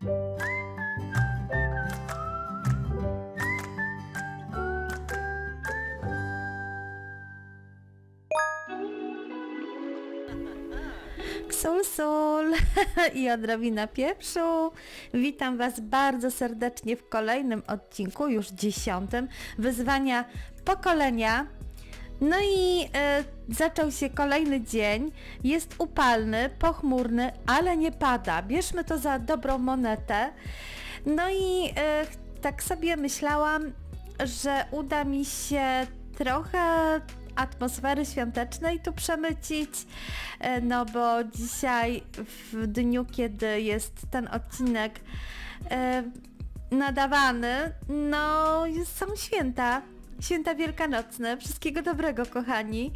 Sól, sól i odrobina pieprzu. Witam Was bardzo serdecznie w kolejnym odcinku, już dziesiątym, wyzwania pokolenia. No i e, zaczął się kolejny dzień. Jest upalny, pochmurny, ale nie pada. Bierzmy to za dobrą monetę. No i e, tak sobie myślałam, że uda mi się trochę atmosfery świątecznej tu przemycić, e, no bo dzisiaj w dniu, kiedy jest ten odcinek e, nadawany, no są święta, święta wielkanocne, wszystkiego dobrego kochani.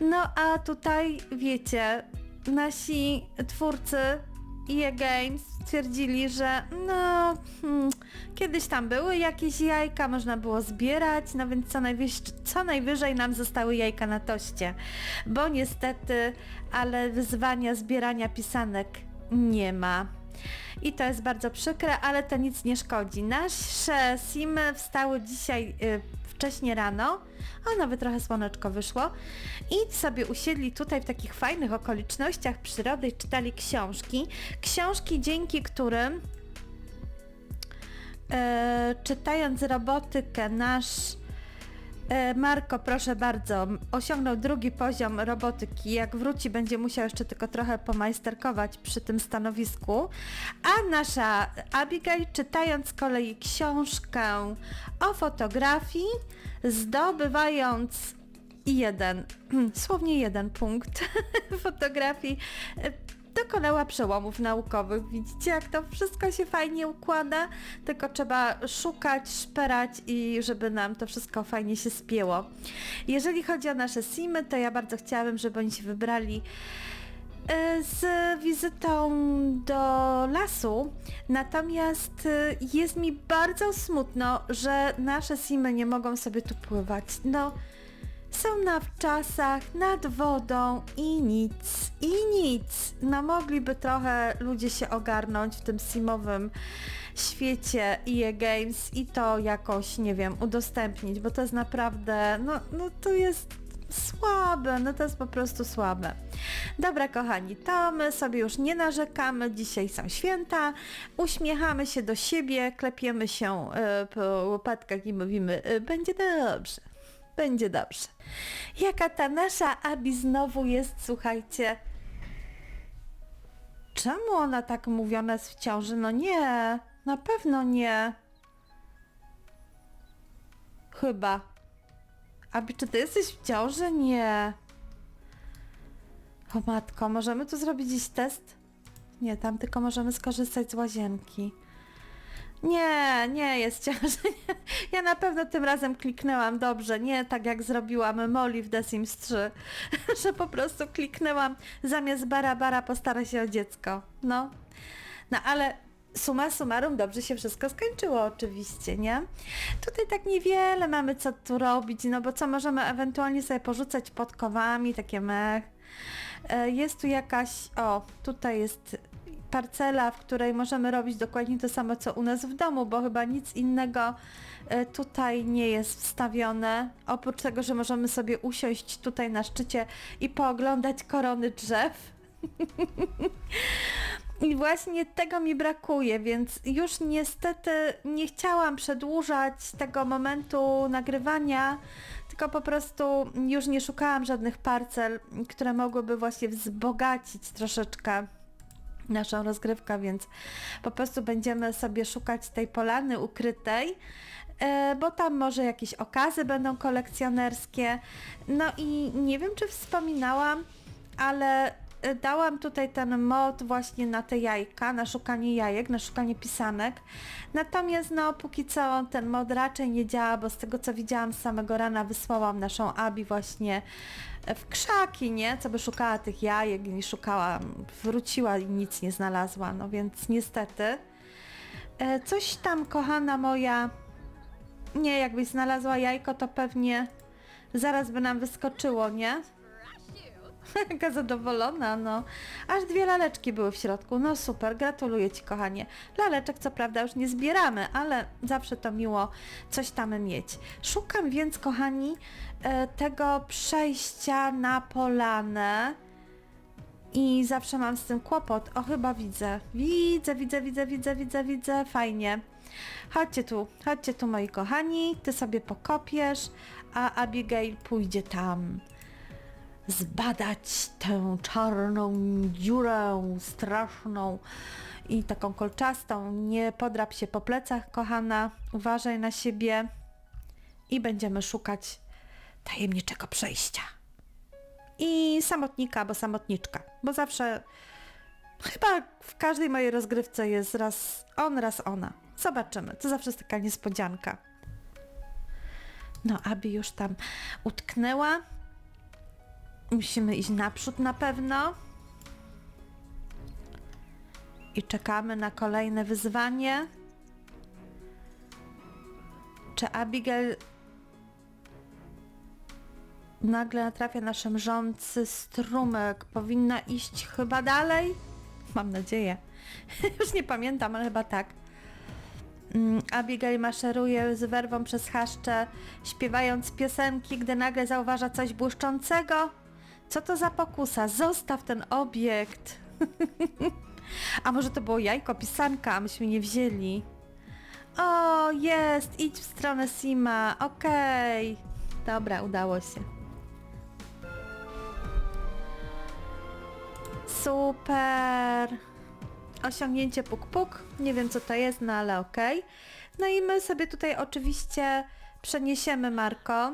No a tutaj wiecie, nasi twórcy EA Games stwierdzili, że no hmm, kiedyś tam były jakieś jajka, można było zbierać, no więc co, najwyż, co najwyżej nam zostały jajka na toście, bo niestety, ale wyzwania zbierania pisanek nie ma. I to jest bardzo przykre, ale to nic nie szkodzi. Nasze simy wstały dzisiaj y, wcześnie rano, a nawet trochę słoneczko wyszło i sobie usiedli tutaj w takich fajnych okolicznościach przyrody i czytali książki. Książki, dzięki którym e, czytając robotykę nasz Marko, proszę bardzo, osiągnął drugi poziom robotyki. Jak wróci, będzie musiał jeszcze tylko trochę pomajsterkować przy tym stanowisku. A nasza Abigail, czytając z kolei książkę o fotografii, zdobywając jeden, słownie jeden punkt fotografii, e, dokonała przełomów naukowych. Widzicie, jak to wszystko się fajnie układa? Tylko trzeba szukać, szperać i żeby nam to wszystko fajnie się spięło. Jeżeli chodzi o nasze simy, to ja bardzo chciałabym, żeby oni się wybrali e, z wizytą do lasu. Natomiast e, jest mi bardzo smutno, że nasze simy nie mogą sobie tu pływać. No, są na wczasach, nad wodą i nic, i nic. No mogliby trochę ludzie się ogarnąć w tym simowym świecie EA Games i to jakoś, nie wiem, udostępnić, bo to jest naprawdę, no, no to jest słabe, no to jest po prostu słabe. Dobra kochani, to my sobie już nie narzekamy, dzisiaj są święta, uśmiechamy się do siebie, klepiemy się e, po łopatkach i mówimy, e, będzie dobrze. Będzie dobrze. Jaka ta nasza Abi znowu jest, słuchajcie. Czemu ona tak mówiona jest w ciąży? No nie, na pewno nie. Chyba. Abi, czy ty jesteś w ciąży? Nie. O matko, możemy tu zrobić dziś test? Nie, tam tylko możemy skorzystać z łazienki. Nie, nie jest ciąży. Ja na pewno tym razem kliknęłam dobrze, nie tak jak zrobiłam Molly w The Sims 3, że po prostu kliknęłam zamiast bara bara postara się o dziecko. No. No ale suma summarum dobrze się wszystko skończyło oczywiście, nie? Tutaj tak niewiele mamy co tu robić, no bo co możemy ewentualnie sobie porzucać podkowami, takie mech. E, Jest tu jakaś, o, tutaj jest parcela, w której możemy robić dokładnie to samo, co u nas w domu, bo chyba nic innego e, tutaj nie jest wstawione, oprócz tego, że możemy sobie usiąść tutaj na szczycie i pooglądać korony drzew. I właśnie tego mi brakuje, więc już niestety nie chciałam przedłużać tego momentu nagrywania, tylko po prostu już nie szukałam żadnych parcel, które mogłyby właśnie wzbogacić troszeczkę naszą rozgrywkę, więc po prostu będziemy sobie szukać tej polany ukrytej, e, bo tam może jakieś okazy będą kolekcjonerskie. No i nie wiem, czy wspominałam, ale dałam tutaj ten mod właśnie na te jajka, na szukanie jajek, na szukanie pisanek. Natomiast no póki co ten mod raczej nie działa, bo z tego co widziałam z samego rana wysłałam naszą Abi właśnie e, w krzaki, nie? Co by szukała tych jajek i szukała, wróciła i nic nie znalazła, no więc niestety. E, Coś tam, kochana moja, nie, jakbyś znalazła jajko, to pewnie zaraz by nam wyskoczyło, nie? Jaka zadowolona, no. Aż dwie laleczki były w środku. No super, gratuluję Ci, kochanie. Laleczek co prawda już nie zbieramy, ale zawsze to miło coś tam mieć. Szukam więc, kochani, e, tego przejścia na polanę. I zawsze mam z tym kłopot. O, chyba widzę. Widzę, widzę, widzę, widzę, widzę, widzę. Fajnie. Chodźcie tu, chodźcie tu, moi kochani. Ty sobie pokopiesz, a Abigail pójdzie tam zbadać tę czarną dziurę straszną i taką kolczastą. Nie podrap się po plecach, kochana. Uważaj na siebie i będziemy szukać tajemniczego przejścia. I samotnika, bo samotniczka, bo zawsze chyba w każdej mojej rozgrywce jest raz on, raz ona. Zobaczymy. To zawsze jest taka niespodzianka. No, Abi już tam utknęła. Musimy iść naprzód na pewno. I czekamy na kolejne wyzwanie. Czy Abigail nagle natrafia na szemrzący strumyk? Powinna iść chyba dalej? Mam nadzieję. Już nie pamiętam, ale chyba tak. Mm, Abigail maszeruje z werwą przez chaszcze, śpiewając piosenki, gdy nagle zauważa coś błyszczącego. Co to za pokusa? Zostaw ten obiekt. a może to było jajko, pisanka, a myśmy nie wzięli. O, jest, idź w stronę Sima, okej. Dobra, udało się. Super. Osiągnięcie puk-puk. Nie wiem co to jest, no ale okej. No i my sobie tutaj oczywiście przeniesiemy Marko.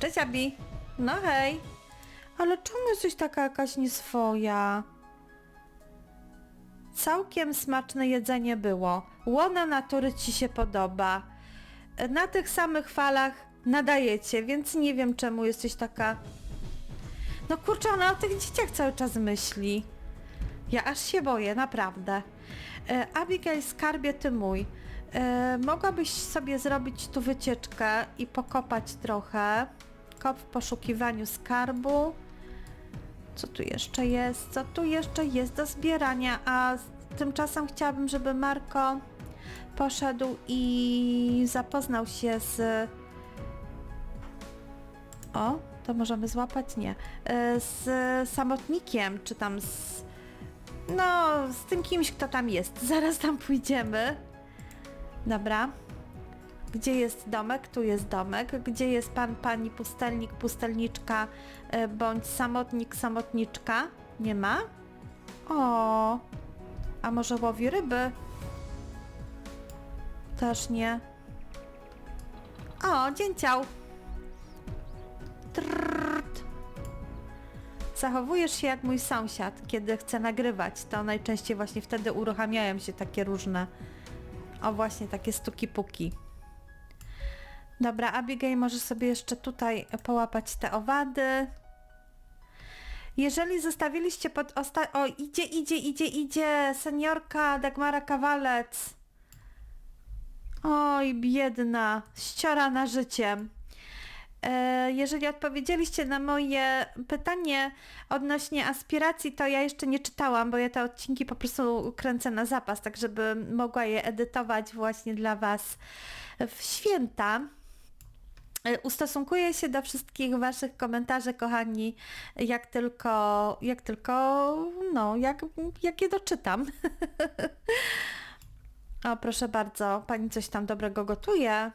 Cześć Abi. No hej. Ale czemu jesteś taka jakaś nieswoja? Całkiem smaczne jedzenie było. Łona natury ci się podoba. Na tych samych falach nadajecie, więc nie wiem czemu jesteś taka... No kurczę, ona o tych dzieciach cały czas myśli. Ja aż się boję, naprawdę. E, Abigail, skarbie ty mój. E, mogłabyś sobie zrobić tu wycieczkę i pokopać trochę. Kop w poszukiwaniu skarbu. Co tu jeszcze jest? Co tu jeszcze jest do zbierania? A tymczasem chciałabym, żeby Marko poszedł i zapoznał się z... O, to możemy złapać? Nie. E, Z samotnikiem, czy tam z... No, z tym kimś, kto tam jest. Zaraz tam pójdziemy. Dobra. Gdzie jest domek? Tu jest domek. Gdzie jest pan, pani pustelnik, pustelniczka, e, bądź samotnik, samotniczka? Nie ma? O, a może łowi ryby? Też nie. O, dzięciał. Trrrt. Zachowujesz się jak mój sąsiad, kiedy chce nagrywać. To najczęściej właśnie wtedy uruchamiają się takie różne, o właśnie takie stuki-puki. Dobra, Abigail, możesz sobie jeszcze tutaj połapać te owady. Jeżeli zostawiliście pod osta... O, idzie, idzie, idzie, idzie! Seniorka Dagmara Kawalec. Oj, biedna, ściorana życiem. E, Jeżeli odpowiedzieliście na moje pytanie odnośnie aspiracji, to ja jeszcze nie czytałam, bo ja te odcinki po prostu kręcę na zapas, tak żeby mogła je edytować właśnie dla Was w święta. E, Ustosunkuję się do wszystkich Waszych komentarzy, kochani, jak tylko, jak tylko, no, jak, jak je doczytam. o, proszę bardzo, Pani coś tam dobrego gotuje.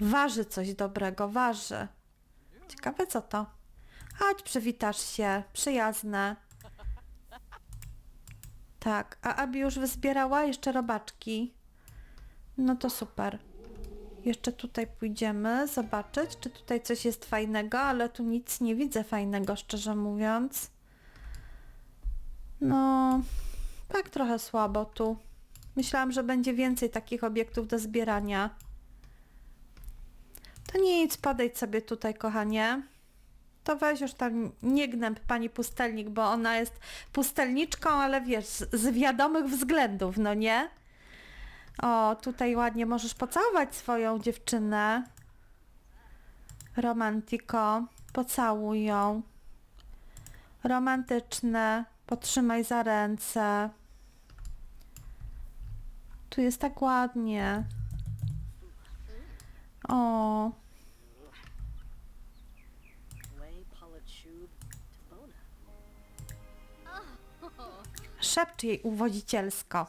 Waży coś dobrego, waży. Ciekawe co to. Chodź, przywitasz się, przyjazne. Tak, a Abi już wyzbierała jeszcze robaczki. No to super. Jeszcze tutaj pójdziemy zobaczyć, czy tutaj coś jest fajnego, ale tu nic nie widzę fajnego, szczerze mówiąc. No, tak trochę słabo tu. Myślałam, że będzie więcej takich obiektów do zbierania. To nic, podejdź sobie tutaj, kochanie. To weź już tam nie gnęb pani pustelnik, bo ona jest pustelniczką, ale wiesz, z, wiadomych względów, no nie? O, tutaj ładnie możesz pocałować swoją dziewczynę. Romantiko. Pocałuj ją. Romantyczne. Potrzymaj za ręce. Tu jest tak ładnie. O, szepcz jej uwodzicielsko.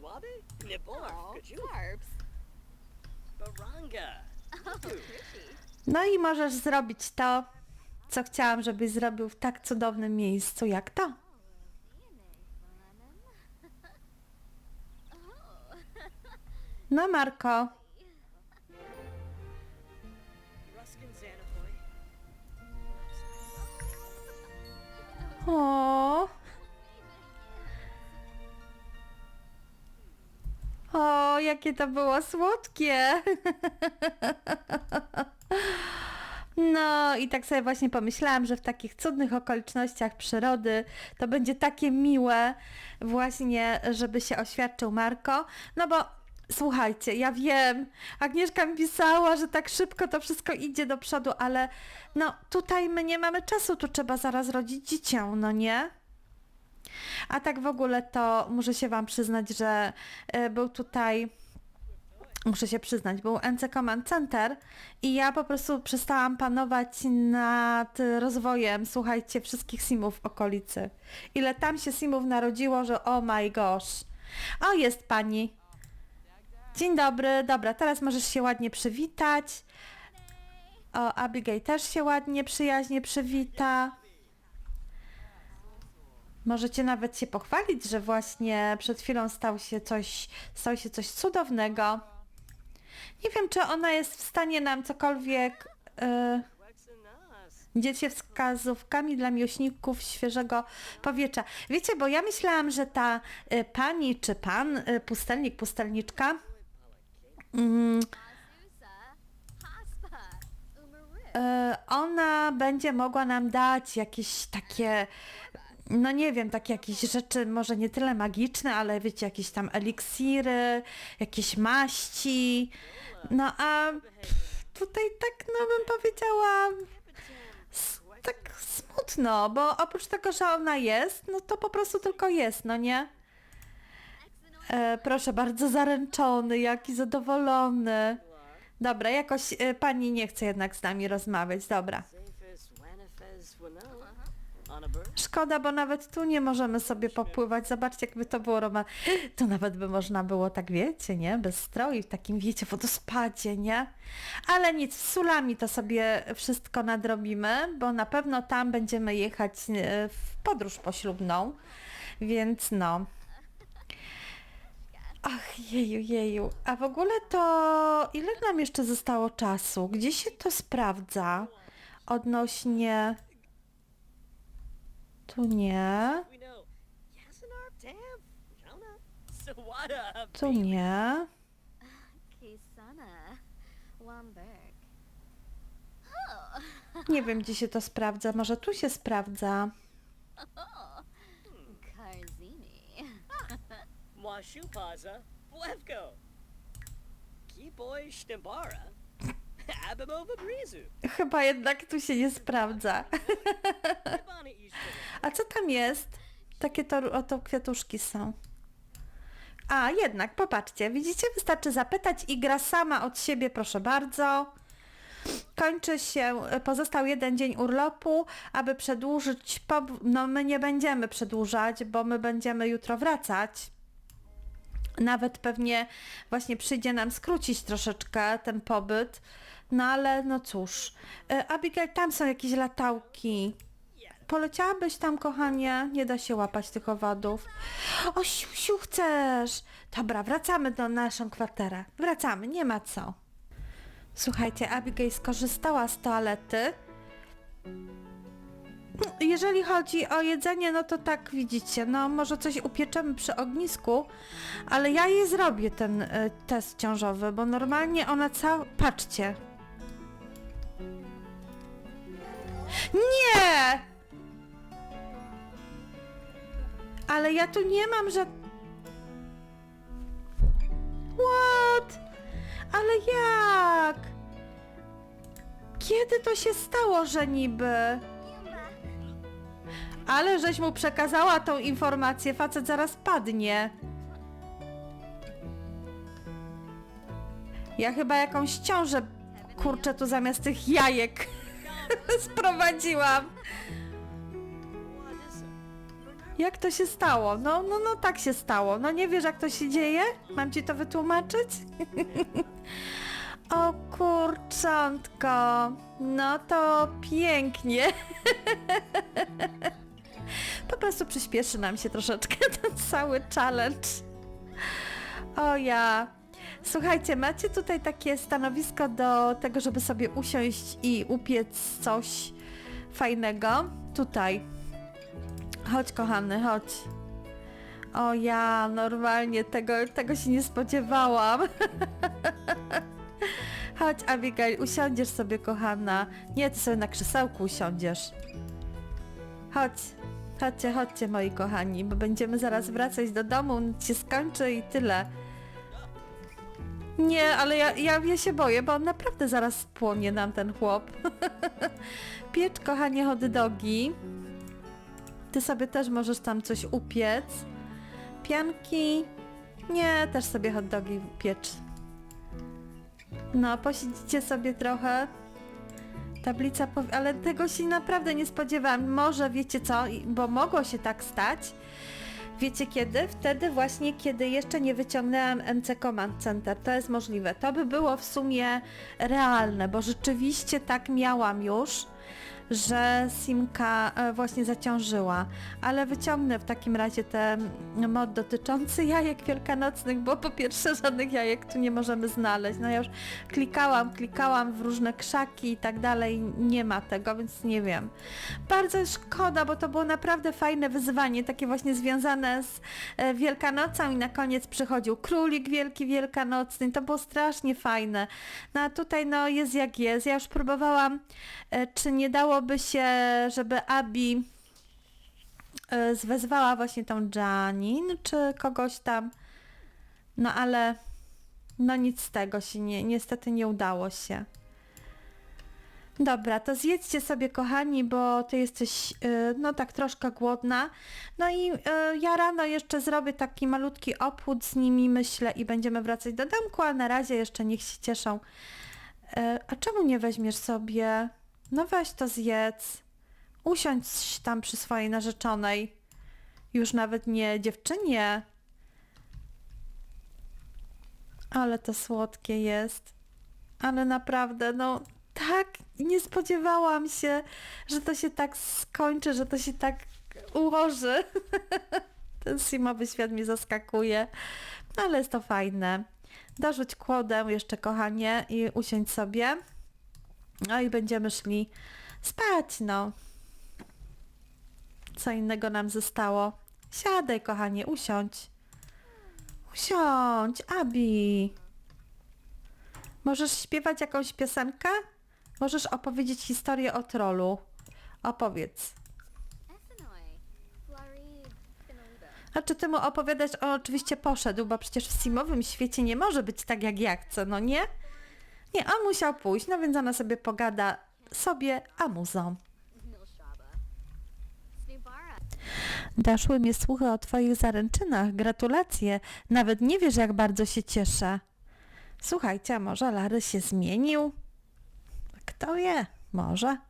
Schwabe? Nibor. Oh, Kaju. carbs. Baranga. No i możesz zrobić to, co chciałam, żebyś zrobił w tak cudownym miejscu jak to. No Marko, o, o, jakie to było słodkie. No i tak sobie właśnie pomyślałam, że w takich cudnych okolicznościach przyrody to będzie takie miłe właśnie, żeby się oświadczył Marko. No bo słuchajcie, ja wiem, Agnieszka mi pisała, że tak szybko to wszystko idzie do przodu, ale no tutaj my nie mamy czasu, tu trzeba zaraz rodzić dziecię, no nie? A tak w ogóle to muszę się Wam przyznać, że e, był tutaj muszę się przyznać, był NC Command Center i ja po prostu przestałam panować nad rozwojem, słuchajcie, wszystkich simów w okolicy. Ile tam się simów narodziło, że oh my gosh. O, jest pani. Dzień dobry, dobra, teraz możesz się ładnie przywitać. O, Abigail też się ładnie, przyjaźnie przywita. Możecie nawet się pochwalić, że właśnie przed chwilą stał się coś, stał się coś cudownego. Nie wiem, czy ona jest w stanie nam cokolwiek yy, dziecie wskazówkami dla miłośników świeżego powietrza. Wiecie, bo ja myślałam, że ta y, pani czy pan, y, pustelnik, pustelniczka, mm, y, ona będzie mogła nam dać jakieś takie, no nie wiem, takie jakieś rzeczy, może nie tyle magiczne, ale wiecie, jakieś tam eliksiry, jakieś maści. No a tutaj tak, no bym powiedziała, tak smutno, bo oprócz tego, że ona jest, no to po prostu tylko jest, no nie? E, proszę bardzo, zaręczony, jaki zadowolony. Dobra, jakoś e, pani nie chce jednak z nami rozmawiać, dobra. Szkoda, bo nawet tu nie możemy sobie popływać. Zobaczcie, jakby to było roman. Tu nawet by można było tak, wiecie, nie? Bez stroi, w takim, wiecie, wodospadzie, nie? Ale nic, w Sulami to sobie wszystko nadrobimy, bo na pewno tam będziemy jechać e, w podróż poślubną, więc no. Ach, jeju, jeju. A w ogóle to ile nam jeszcze zostało czasu? Gdzie się to sprawdza odnośnie... Tu nie. Tu nie. Nie wiem, gdzie się to sprawdza. Może tu się sprawdza. Chyba jednak tu się nie sprawdza. A co tam jest? Takie to, oto kwiatuszki są. A, jednak, popatrzcie. Widzicie, wystarczy zapytać i gra sama od siebie, proszę bardzo. Kończy się, pozostał jeden dzień urlopu, aby przedłużyć, no my nie będziemy przedłużać, bo my będziemy jutro wracać. Nawet pewnie właśnie przyjdzie nam skrócić troszeczkę ten pobyt, no ale no cóż. E, Abigail, tam są jakieś latałki. Poleciałabyś tam, kochanie? Nie da się łapać tych owadów. O, siusiu, chcesz? Dobra, wracamy do naszą kwaterę. Wracamy, nie ma co. Słuchajcie, Abigail skorzystała z toalety. Jeżeli chodzi o jedzenie, no to tak widzicie, no może coś upieczemy przy ognisku, ale ja jej zrobię ten y, test ciążowy, bo normalnie ona cała... Patrzcie. Nie! Ale ja tu nie mam żad... What? Ale jak? Kiedy to się stało, że niby? Ale żeś mu przekazała tą informację, facet zaraz padnie. Ja chyba jakąś ciążę, kurczę, tu zamiast tych jajek sprowadziłam. Jak to się stało? No, no, no tak się stało. No nie wiesz jak to się dzieje? Mam ci to wytłumaczyć? o kurczątko. No to pięknie. po prostu przyspieszy nam się troszeczkę ten cały challenge. O ja. Słuchajcie, macie tutaj takie stanowisko do tego, żeby sobie usiąść i upiec coś fajnego? Tutaj. Chodź kochany, chodź. O ja, normalnie tego, tego się nie spodziewałam. chodź Abigail, usiądziesz sobie kochana. Nie, ty sobie na krzesełku usiądziesz. Chodź, chodźcie, chodźcie moi kochani, bo będziemy zaraz wracać do domu, nic się skończy i tyle. Nie, ale ja, ja, ja się boję, bo on naprawdę zaraz spłonie nam ten chłop. Piecz kochanie hot dogi. Ty sobie też możesz tam coś upiec. Pianki. Nie, też sobie hot dogi piecz. No, posiedzicie sobie trochę. Tablica, ale tego się naprawdę nie spodziewałam. Może wiecie co, bo mogło się tak stać. Wiecie kiedy? Wtedy właśnie, kiedy jeszcze nie wyciągnęłam NC Command Center. To jest możliwe. To by było w sumie realne, bo rzeczywiście tak miałam już że Simka e, właśnie zaciążyła, ale wyciągnę w takim razie ten mod dotyczący jajek wielkanocnych, bo po pierwsze żadnych jajek tu nie możemy znaleźć. No ja już klikałam, klikałam w różne krzaki i tak dalej, nie ma tego, więc nie wiem. Bardzo szkoda, bo to było naprawdę fajne wyzwanie, takie właśnie związane z e, Wielkanocą i na koniec przychodził królik wielki wielkanocny, to było strasznie fajne. No a tutaj no jest jak jest. Ja już próbowałam, e, czy nie dałoby się, żeby Abi e, zwezwała właśnie tą Janin, czy kogoś tam. No ale no nic z tego się nie, niestety nie udało się. Dobra, to zjedzcie sobie kochani, bo ty jesteś y, no tak troszkę głodna. No i y, ja rano jeszcze zrobię taki malutki obchód z nimi, myślę, i będziemy wracać do domku, a na razie jeszcze niech się cieszą. Y, a czemu nie weźmiesz sobie? No weź to zjedz. Usiądź tam przy swojej narzeczonej. Już nawet nie dziewczynie. Ale to słodkie jest. Ale naprawdę, no tak, nie spodziewałam się, że to się tak skończy, że to się tak ułoży. Ten simowy świat mnie zaskakuje, no, ale jest to fajne. Dorzuć kłodę jeszcze, kochanie, i usiądź sobie. No i będziemy szli spać, no. Co innego nam zostało? Siadaj, kochanie, usiądź. Usiądź, Abi. Możesz śpiewać jakąś piosenkę? Możesz opowiedzieć historię o trollu. Opowiedz. A czy ty mu opowiadać? On oczywiście poszedł, bo przecież w simowym świecie nie może być tak jak ja chcę, no nie? Nie, on musiał pójść, no więc ona sobie pogada sobie. Milshaba. Snubara. Daszły mnie słuchy o twoich zaręczynach. Gratulacje. Nawet nie wiesz, jak bardzo się cieszę. Słuchajcie, a może Lary się zmienił? Kto wie? Może.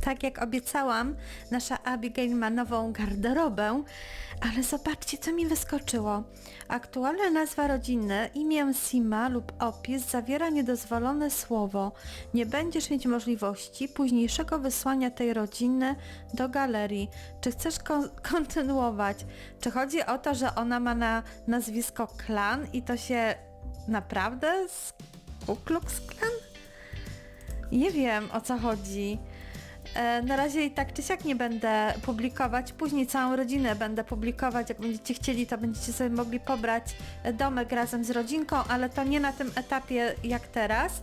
Tak jak obiecałam, nasza Abigail ma nową garderobę, ale zobaczcie, co mi wyskoczyło. Aktualna nazwa rodziny, imię Sima lub opis zawiera niedozwolone słowo. Nie będziesz mieć możliwości późniejszego wysłania tej rodziny do galerii. Czy chcesz kon- kontynuować? Czy chodzi o to, że ona ma na nazwisko Klan i to się naprawdę z Ku Klux Klan? Nie wiem o co chodzi. E, Na razie i tak czy siak nie będę publikować. Później całą rodzinę będę publikować. Jak będziecie chcieli, to będziecie sobie mogli pobrać domek razem z rodzinką, ale to nie na tym etapie jak teraz.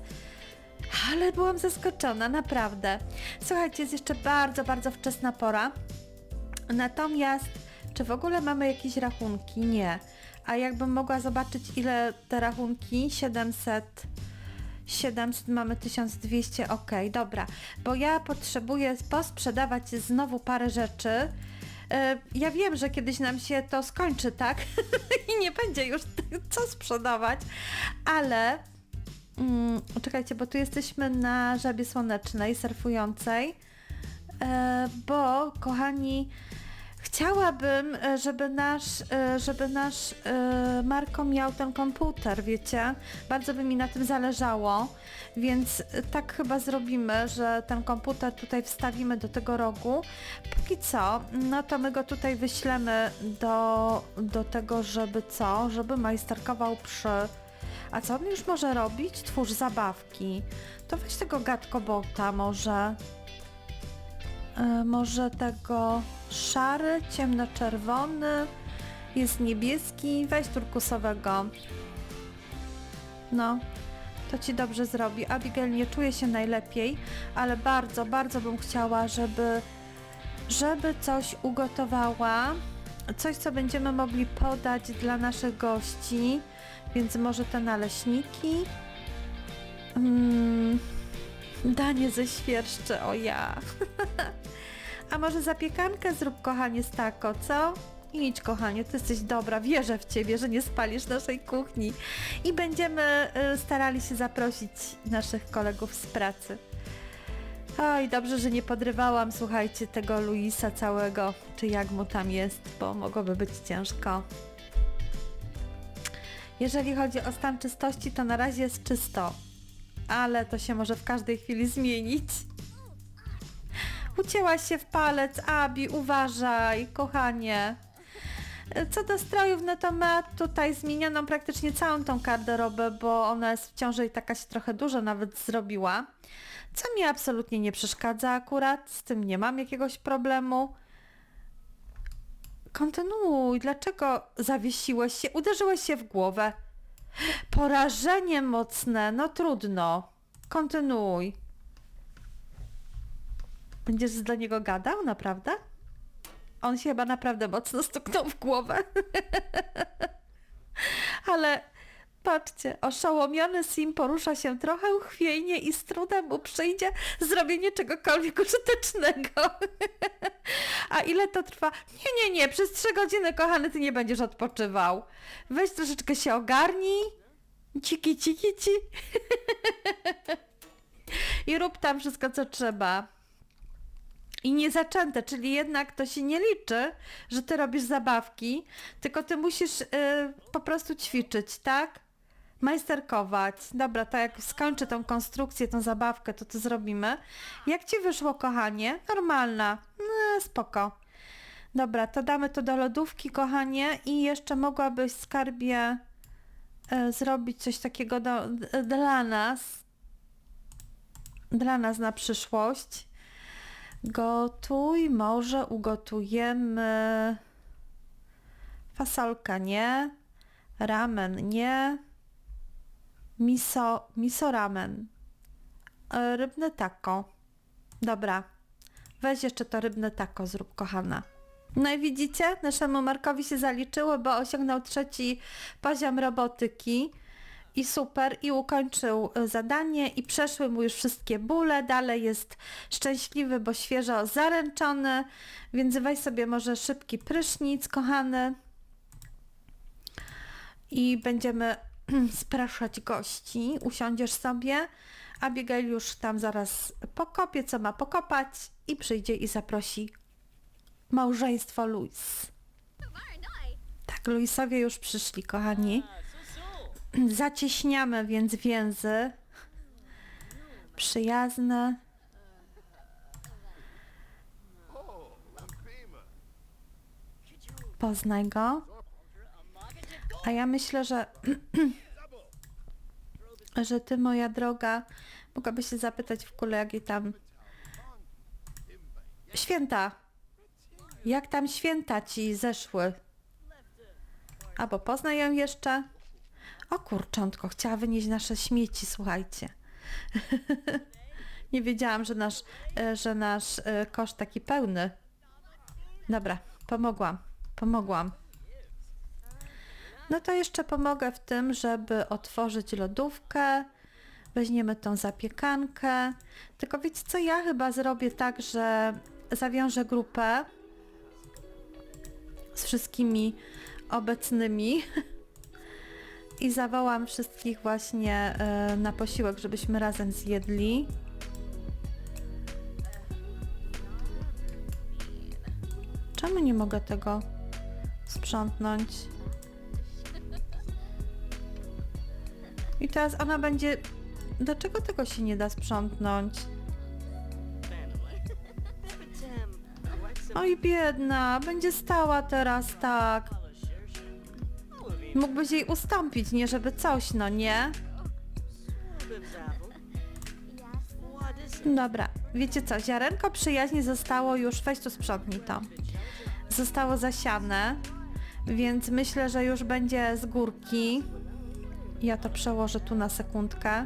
Ale byłam zaskoczona, naprawdę. Słuchajcie, jest jeszcze bardzo, bardzo wczesna pora. Natomiast, czy w ogóle mamy jakieś rachunki? Nie. A jakbym mogła zobaczyć, ile te rachunki? 700. 700, mamy 1200, ok, dobra, bo ja potrzebuję posprzedawać znowu parę rzeczy. E, Ja wiem, że kiedyś nam się to skończy, tak? I nie będzie już co sprzedawać, ale mm, czekajcie, bo tu jesteśmy na żabie słonecznej, surfującej, e, bo kochani, Chciałabym, e, żeby nasz, e, żeby nasz e, Marko miał ten komputer, wiecie? Bardzo by mi na tym zależało, więc tak chyba zrobimy, że ten komputer tutaj wstawimy do tego rogu. Póki co, no to my go tutaj wyślemy do, do tego, żeby co? Żeby majsterkował przy... A co on już może robić? Twórz zabawki. To weź tego gadkobota może. E, może tego szary, ciemnoczerwony, jest niebieski, weź turkusowego. No, to ci dobrze zrobi. Abigail nie czuje się najlepiej, ale bardzo, bardzo bym chciała, żeby, żeby coś ugotowała. Coś, co będziemy mogli podać dla naszych gości, więc może te naleśniki. Mm, danie ze świerszczy, o ja. A może zapiekankę zrób, kochanie, z tako, co? Idź, kochanie, ty jesteś dobra, wierzę w ciebie, że nie spalisz naszej kuchni. I będziemy y, starali się zaprosić naszych kolegów z pracy. Oj, dobrze, że nie podrywałam, słuchajcie, tego Luisa całego, czy jak mu tam jest, bo mogłoby być ciężko. Jeżeli chodzi o stan czystości, to na razie jest czysto, ale to się może w każdej chwili zmienić. Ucięłaś się w palec, Abi, uważaj, kochanie. Co do strojów, no to ma tutaj zmienioną praktycznie całą tą garderobę, bo ona jest w ciąży i taka się trochę dużo nawet zrobiła. Co mi absolutnie nie przeszkadza akurat, z tym nie mam jakiegoś problemu. Kontynuuj, dlaczego zawiesiłeś się, uderzyłeś się w głowę? Porażenie mocne, no trudno. Kontynuuj. Będziesz dla niego gadał, naprawdę? On się chyba naprawdę mocno stuknął w głowę. Ale patrzcie, oszołomiony Sim porusza się trochę uchwiejnie i z trudem mu przyjdzie zrobienie czegokolwiek użytecznego. A ile to trwa? Nie, nie, nie, przez trzy godziny, kochany, ty nie będziesz odpoczywał. Weź troszeczkę się ogarnij. Ciki, ciki, ci. I rób tam wszystko, co trzeba i niezaczęte, czyli jednak to się nie liczy, że ty robisz zabawki, tylko ty musisz y, po prostu ćwiczyć, tak? Majsterkować. Dobra, to jak skończę tą konstrukcję, tą zabawkę, to to zrobimy. Jak ci wyszło, kochanie? Normalna. No, spoko. Dobra, to damy to do lodówki, kochanie, i jeszcze mogłabyś skarbie y, zrobić coś takiego do, dla nas. Dla nas na przyszłość. Gotuj, może ugotujemy fasolka nie, ramen nie, miso, miso ramen, E, rybne taco. Dobra, weź jeszcze to rybne taco zrób, kochana. No i widzicie, naszemu Markowi się zaliczyło, bo osiągnął trzeci poziom robotyki i super, i ukończył y, zadanie i przeszły mu już wszystkie bóle, dalej jest szczęśliwy, bo świeżo zaręczony, więc weź sobie może szybki prysznic, kochany. I będziemy spraszać gości, usiądziesz sobie, Abigail już tam zaraz pokopie, co ma pokopać i przyjdzie i zaprosi małżeństwo Luis. Tak, Luisowie już przyszli, kochani. Zacieśniamy więc więzy przyjazne. Poznaj go. A ja myślę, że, że ty, moja droga, mogłabyś się zapytać w ogóle, jakie tam święta. Jak tam święta ci zeszły? Albo poznaj ją jeszcze. O kurczątko, chciała wynieść nasze śmieci, słuchajcie. Nie wiedziałam, że nasz, e, że nasz e, kosz taki pełny. Dobra, pomogłam, pomogłam. No to jeszcze pomogę w tym, żeby otworzyć lodówkę. Weźmiemy tą zapiekankę. Tylko wiecie co, ja chyba zrobię tak, że zawiążę grupę z wszystkimi obecnymi i zawołam wszystkich właśnie e, na posiłek, żebyśmy razem zjedli. Czemu nie mogę tego sprzątnąć? Teraz ona będzie... Dlaczego tego się nie da sprzątnąć? Oj, biedna, będzie stała teraz tak. Mógłbyś jej ustąpić, nie żeby coś, no nie? Dobra, wiecie co, ziarenko przyjaźni zostało już, weź tu sprzątnij to. Zostało zasiane, więc myślę, że już będzie z górki. Ja to przełożę tu na sekundkę.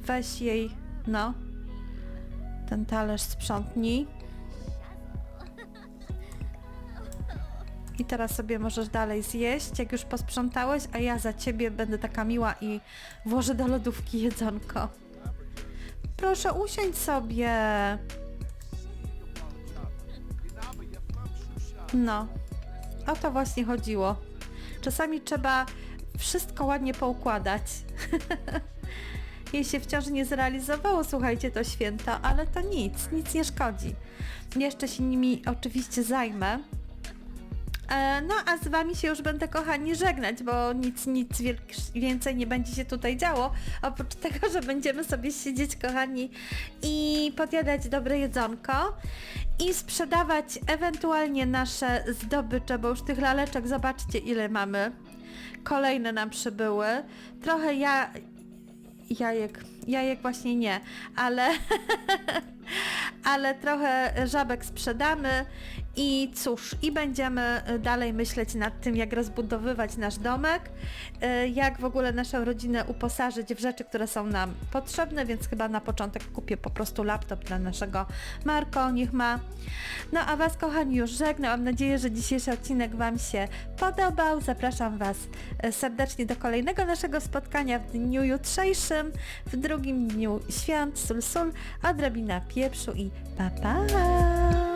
Weź jej, no, ten talerz sprzątnij. I teraz sobie możesz dalej zjeść, jak już posprzątałeś, a ja za ciebie będę taka miła i włożę do lodówki jedzonko. Proszę usiądź sobie. No, o to właśnie chodziło. Czasami trzeba wszystko ładnie poukładać. Jej się wciąż nie zrealizowało, słuchajcie, to święto, ale to nic, nic nie szkodzi. Jeszcze się nimi oczywiście zajmę. E, No a z Wami się już będę kochani żegnać, bo nic, nic więcej nie będzie się tutaj działo, oprócz tego, że będziemy sobie siedzieć kochani i podjadać dobre jedzonko i sprzedawać ewentualnie nasze zdobycze, bo już tych laleczek zobaczcie ile mamy. Kolejne nam przybyły. Trochę ja... Jajek, jajek właśnie nie, ale ale trochę żabek sprzedamy i cóż, i będziemy y, dalej myśleć nad tym, jak rozbudowywać nasz domek, y, jak w ogóle naszą rodzinę uposażyć w rzeczy, które są nam potrzebne, więc chyba na początek kupię po prostu laptop dla naszego Marko, niech ma. No a Was kochani już żegnam, mam nadzieję, że dzisiejszy odcinek Wam się podobał. Zapraszam Was y, serdecznie do kolejnego naszego spotkania w dniu jutrzejszym, w drugim dniu świąt, sul sul, odrobina pieprzu i pa pa!